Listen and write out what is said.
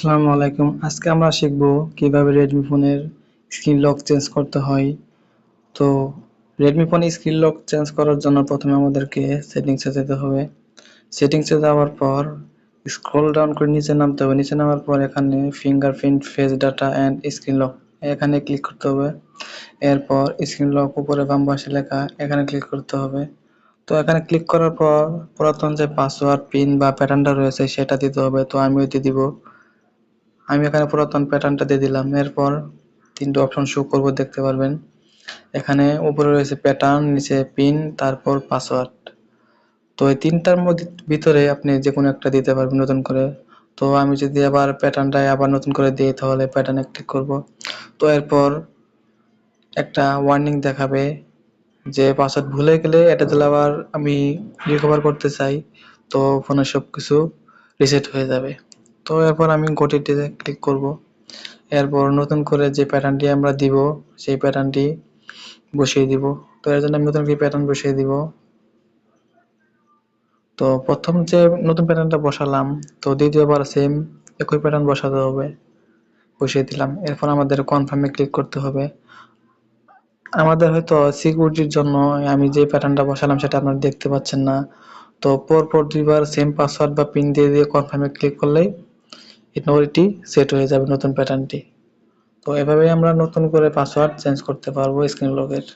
আসসালামু আলাইকুম। আজকে আমরা শিখব কীভাবে রেডমি ফোনের স্ক্রিন লক চেঞ্জ করতে হয়। তো রেডমি ফোনে স্ক্রিন লক চেঞ্জ করার জন্য প্রথমে আমাদেরকে সেটিংসে যেতে হবে। সেটিংসে যাওয়ার পর স্ক্রল ডাউন করে নিচে নামতে হবে। নিচে নামার পর এখানে fingerprint face data and screen lock এখানে ক্লিক করতে হবে। এরপর স্ক্রিন লক উপরে বাম পাশে লেখা এখানে ক্লিক করতে হবে। তো এখানে ক্লিক করার পর পুরাতন যে পাসওয়ার্ড পিন বা প্যাটার্নটা রয়েছে সেটা দিতে হবে। তো আমি ওইটি দিব। আমি এখানে পুরাতন প্যাটার্নটা দিয়ে দিলাম। এরপর তিনটে অপশন শো করব, দেখতে পারবেন। এখানে উপরে রয়েছে প্যাটার্ন নিচে পিন তারপর পাসওয়ার্ড তো এই তিনটার মধ্যে, ভিতরে আপনি যে কোনো একটা দিতে পারবেন নতুন করে। তো আমি যদি আবার প্যাটার্নটায় আবার নতুন করে দিই, তাহলে প্যাটার্নে ক্লিক করব। তো এরপর একটা ওয়ার্নিং দেখাবে যে পাসওয়ার্ড ভুলে গেলে এটা দিলে আবার আমি রিকভার করতে চাই। তো ফোনের সব কিছু রিসেট হয়ে যাবে। তো এরপর আমি গটিতে ক্লিক করব। এরপর নতুন করে যে প্যাটার্নটি আমরা দিব, সেই প্যাটার্নটি বসিয়ে দিব। তো এর জন্য আমি নতুন একটি প্যাটার্ন বসিয়ে দিব। তো প্রথম যে নতুন প্যাটার্নটা বসালাম, তো দ্বিতীয়বার সেম একই প্যাটার্ন বসাতে হবে। বসিয়ে দিলাম। এরপর আমাদের কনফার্মে ক্লিক করতে হবে। আমাদের হয়তো সিকিউরিটির জন্য আমি যে প্যাটার্নটা বসালাম সেটা আপনারা দেখতে পাচ্ছেন না। তো পরপর দুইবার সেম পাসওয়ার্ড বা পিন দিয়ে দিয়ে কনফার্মে ক্লিক করলেই এটি সেট হয়ে যাবে নতুন প্যাটার্নটি তো এভাবেই আমরা নতুন করে পাসওয়ার্ড চেঞ্জ করতে পারব স্ক্রিন লকের